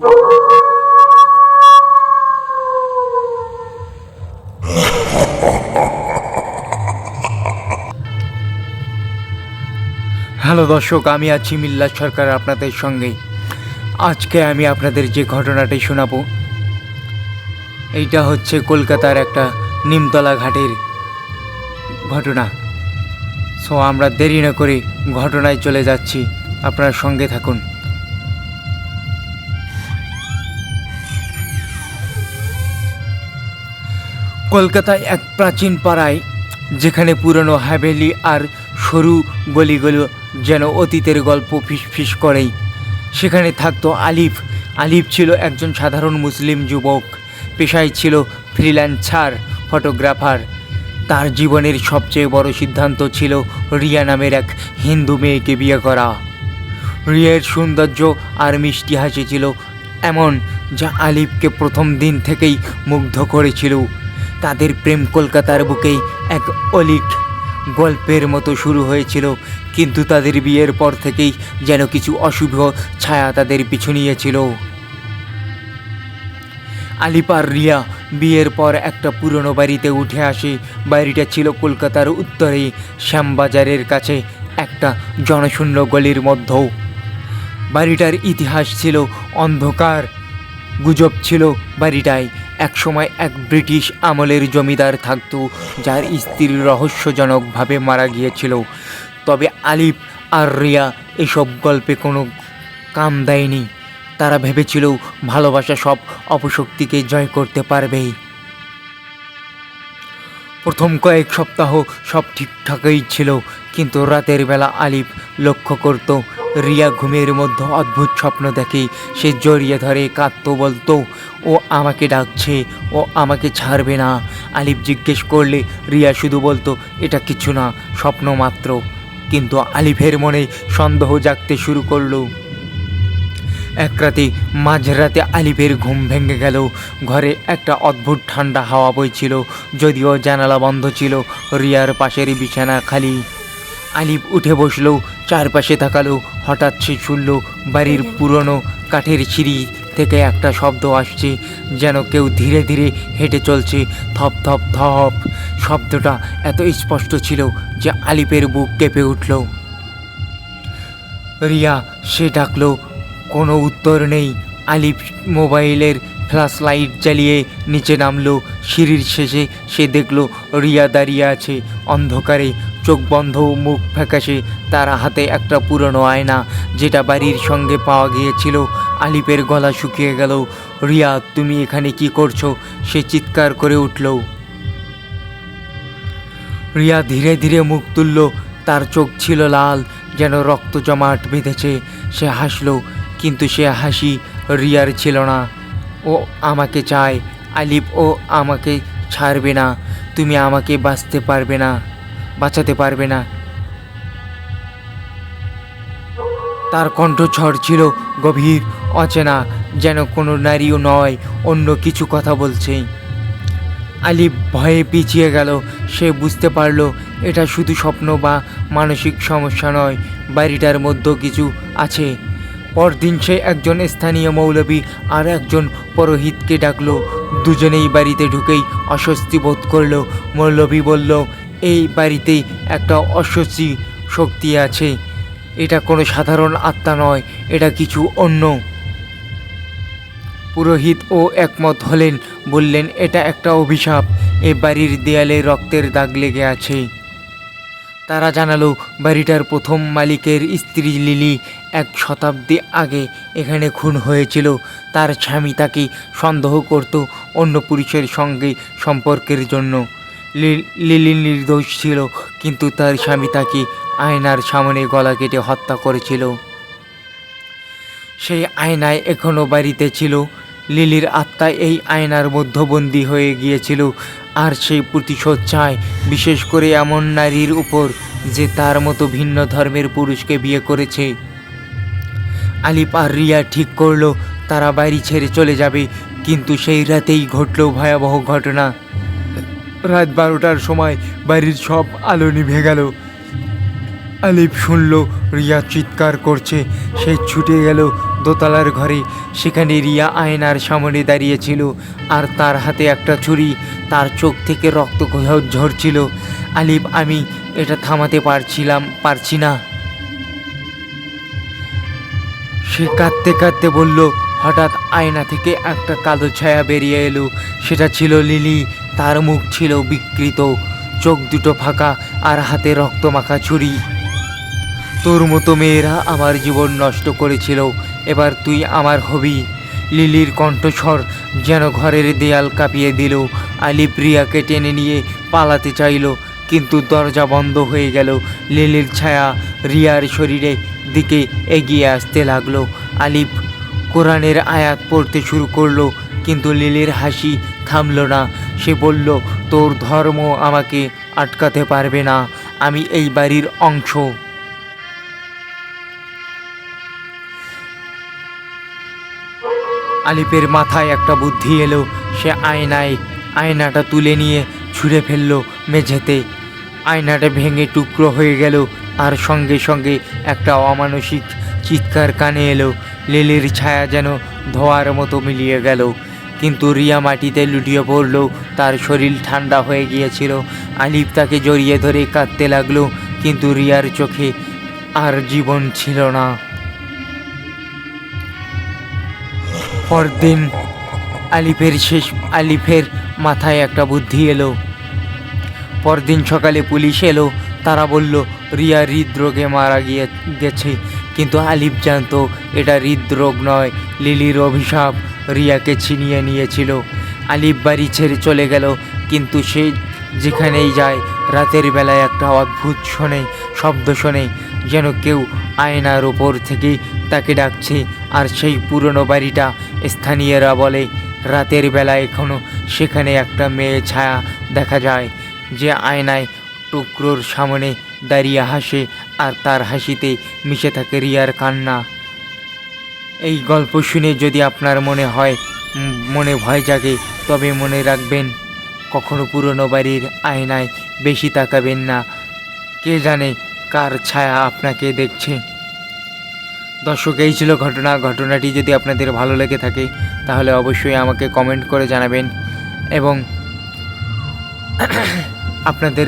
Hello দর্শক, আমি আছি মিল্লাত সরকার আপনাদের সঙ্গে। আজকে আমি আপনাদের যে ঘটনাটি শোনাবো, এইটা হচ্ছে কলকাতার একটা নিমতলা ঘাটের ঘটনা। সো আমরা দেরি না করে ঘটনায় চলে যাচ্ছি। আপনার সঙ্গে থাকুন। কলকাতায় এক প্রাচীন পাড়ায়, যেখানে পুরনো হাভেলি আর সরু গলিগুলো যেন অতীতের গল্প ফিস ফিস করেই। সেখানে থাকতো আলিফ। আলিফ ছিল একজন সাধারণ মুসলিম যুবক। পেশায় ছিল ফ্রিল্যান্সার, ফটোগ্রাফার। তার জীবনের সবচেয়ে বড় সিদ্ধান্ত ছিল রিয়া নামের এক হিন্দু মেয়েকে বিয়ে করা। রিয়ের সৌন্দর্য আর মিষ্টি হাসি ছিল এমন যা আলিফকে প্রথম দিন থেকেই মুগ্ধ করেছিল। তাদের প্রেম কলকাতার বুকেই এক অলিক গল্পের মতো শুরু হয়েছিল। কিন্তু তাদের বিয়ের পর থেকেই যেন কিছু অশুভ ছায়া তাদের পিছু নিয়েছিল। আলিপার রিয়া বিয়ের পর একটা পুরনো বাড়িতে উঠে আসে। বাড়িটা ছিল কলকাতার উত্তরে, শ্যামবাজারের কাছে, একটা জনশূন্য গলির মধ্যেও। বাড়িটার ইতিহাস ছিল অন্ধকার। গুজব ছিল বাড়িটায়। একসময় এক ব্রিটিশ আমলের জমিদার থাকতো, যার স্ত্রী রহস্যজনকভাবে মারা গিয়েছিল। তবে আলিফ আর রিয়া এসব গল্পে কোনো কাম দেয়নি। তারা ভেবেছিল ভালোবাসা সব অপশক্তিকে জয় করতে পারবেই। প্রথম কয়েক সপ্তাহ সব ঠিকঠাকই ছিল, কিন্তু রাতের বেলা আলিফ লক্ষ্য করত রিয়া ঘুমের মধ্যে অদ্ভুত স্বপ্ন দেখে। সে জড়িয়ে ধরে, কাঁদতো, বলতো, ও আমাকে ডাকছে, ও আমাকে ছাড়বে না। আলিফ জিজ্ঞেস করলে, রিয়া শুধু বলতো, এটা কিছু না, স্বপ্ন মাত্র। কিন্তু আলিফের মনে সন্দেহ জাগতে শুরু করল। এক রাতে, মাঝরাতে আলিফের ঘুম ভেঙে গেল। ঘরে একটা অদ্ভুত ঠান্ডা হাওয়া বইছিল, যদিও জানালা বন্ধ ছিল, রিয়ার পাশের বিছানা খালি। আলিফ উঠে বসল, চারপাশে তাকালো হঠাৎ সে শুনল বাড়ির পুরনো কাঠের সিঁড়ি থেকে একটা শব্দ আসছে, যেন কেউ ধীরে ধীরে হেঁটে চলছে থপ থপ থপ শব্দটা এত স্পষ্ট ছিল যে আলিপের বুক কেঁপে উঠল। রিয়া, সে ডাকলো, কোনো উত্তর নেই। আলিপ মোবাইলের ফ্ল্যাশ লাইট জ্বালিয়ে নিচে নামলো। সিঁড়ির শেষে সে দেখল রিয়া দাঁড়িয়ে আছে অন্ধকারে। চোখ বন্ধ, মুখ ফ্যাকাশে, তার হাতে একটা পুরনো আয়না, যেটা বাড়ির সঙ্গে পাওয়া গিয়েছিল। আলিপের গলা শুকিয়ে গেল। রিয়া, তুমি এখানে কি করছ? সে চিৎকার করে উঠল। রিয়া ধীরে ধীরে মুখ তুলল। তার চোখ ছিল লাল, যেন রক্ত জমাট বেঁধেছে। সে হাসলো, কিন্তু সে হাসি রিয়ার ছিল না। ও আমাকে চায় আলিফ ও আমাকে ছাড়বে না। তুমি আমাকে বাঁচতে পারবে না। বাঁচাতে পারবে না। তার কণ্ঠস্বর ছিল গভীর, অচেনা, যেন কোনো নারীও নয়, অন্য কিছু কথা বলছে। আলিফ ভয়ে পিছিয়ে গেল, সে বুঝতে পারল, এটা শুধু স্বপ্ন বা মানসিক সমস্যা নয়, বাড়িটার মধ্যে কিছু আছে। পরদিন সে একজন স্থানীয় মৌলবী আর একজন পুরোহিতকে ডাকলো। দুজনেই বাড়িতে ঢুকেই অস্বস্তি বোধ করল। মৌলবী বলল এই বাড়িতে একটা অস্বস্তি শক্তি আছে। এটা কোনো সাধারণ আত্মা নয়, এটা কিছু অন্য। পুরোহিত ও একমত হলেন, বললেন, এটা একটা অভিশাপ। এ বাড়ির দেয়ালে রক্তের দাগ লেগে আছে। তারা জানালো, বাড়িটার প্রথম মালিকের স্ত্রী লিলি এক শতাব্দী আগে এখানে খুন হয়েছিল। তার স্বামী তাকে সন্দেহ করত অন্য পুরুষের সঙ্গে সম্পর্কের জন্য। লিলি নির্দোষ ছিল, কিন্তু তার স্বামী তাকে আয়নার সামনে গলা কেটে হত্যা করেছিল। সেই আয়নায় এখনও বাড়িতে ছিল। লিলির আত্মা এই আয়নার মধ্যবন্দী হয়ে গিয়েছিল, আর সেই প্রতিশোধ চায়, বিশেষ করে এমন নারীর উপর যে তার মতো ভিন্ন ধর্মের পুরুষকে বিয়ে করেছে। আলিপ আর রিয়া ঠিক করল, তারা বাড়ি ছেড়ে চলে যাবে, কিন্তু সেই রাতেই ঘটল ভয়াবহ ঘটনা। রাত বারোটার সময় বাড়ির সব আলো নিভে গেল। আলিফ শুনল, রিয়া চিৎকার করছে। সে ছুটে গেল দোতলার ঘরে। সেখানে রিয়া আয়নার সামনে দাঁড়িয়েছিল আর তার হাতে একটা ছুরি। তার চোখ থেকে রক্ত ঝ- ঝরছিল। আলিফ, আমি এটা থামাতে পারছিলাম, পারছি না। সে কাঁদতে কাঁদতে বলল, হঠাৎ আয়না থেকে একটা কালো ছায়া বেরিয়ে এলো। সেটা ছিল লিলি। তার মুখ ছিল বিকৃত, চোখ দুটো ফাঁকা আর হাতে রক্ত মাখা ছুরি। তোর মতো মেয়েরা আমার জীবন নষ্ট করেছিল, এবার তুই আমার হবি। লিলির কণ্ঠস্বর যেন ঘরের দেয়াল কাঁপিয়ে দিল, আলি প্রিয়াকে টেনে নিয়ে পালাতে চাইল, কিন্তু দরজা বন্ধ হয়ে গেল। লিলির ছায়া রিয়ার শরীরে দিকে এগিয়ে আসতে লাগল। আলিফ কোরআনের আয়াত পড়তে শুরু করল, কিন্তু লিলির হাসি থামলো না। সে বলল, তোর ধর্ম আমাকে আটকাতে পারবে না। আমি এই বাড়ির অংশ। আলিপের মাথায় একটা বুদ্ধি এলো। সে আয়নায় আয়নাটা তুলে নিয়ে ছুঁড়ে ফেলল মেঝেতে। আয়নাটা ভেঙে টুকরো হয়ে গেল। আর সঙ্গে সঙ্গে একটা অমানসিক চিৎকার কানে এলো। লেলের ছায়া যেন ধোয়ার মতো মিলিয়ে গেল। কিন্তু রিয়া মাটিতে লুটিয়ে পড়ল। তার শরীর ঠান্ডা হয়ে গিয়েছিল। আলিফ তাকে জড়িয়ে ধরে কাঁদতে লাগল, কিন্তু রিয়ার চোখে আর জীবন ছিল না। পরদিন আলিফের শেষ, আলিফের মাথায় একটা বুদ্ধি এলো। পরদিন সকালে পুলিশ এলো। তারা বলল, রিয়া হৃদরোগে মারা গিয়ে, গেছে। কিন্তু আলিফ জানতো, এটা হৃদরোগ নয়, লিলির অভিশাপ। রিয়াকে ছিনিয়ে নিয়েছিল। আলিফ বাড়ি ছেড়ে চলে গেল, কিন্তু সে যেখানেই যায়, রাতের বেলায় একটা অদ্ভুত শোনে, শব্দ শোনে, যেন কেউ আয়নার ওপর থেকে তাকে ডাকছে। আর সেই পুরনো বাড়িটা স্থানীয়রা বলে, রাতের বেলা এখনও সেখানে একটা মেয়ে ছায়া দেখা যায়, যে আয়নায় টুকরোর সামনে দাঁড়িয়ে হাসে, আর তার হাসিতে মিশে থাকে রিয়ার কান্না। এই গল্প শুনে যদি আপনার মনে হয় মনে ভয় জাগে, তবে মনে রাখবেন, কখনো পুরনো বাড়ির আয়নায় বেশি তাকাবেন না। কে জানে কার ছায়া আপনাকে দেখছে। দর্শক, এই ছিল ঘটনা। ঘটনাটি যদি আপনাদের ভালো লেগে থাকে, তাহলে অবশ্যই আমাকে কমেন্ট করে জানাবেন। এবং আপনাদের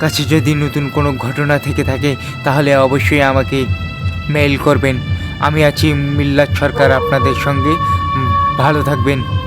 কাছে যদি নতুন কোনো ঘটনা থেকে থাকে, তাহলে অবশ্যই আমাকে মেইল করবেন। আমি আছি মিল্লাত সরকার আপনাদের সঙ্গে। ভালো থাকবেন।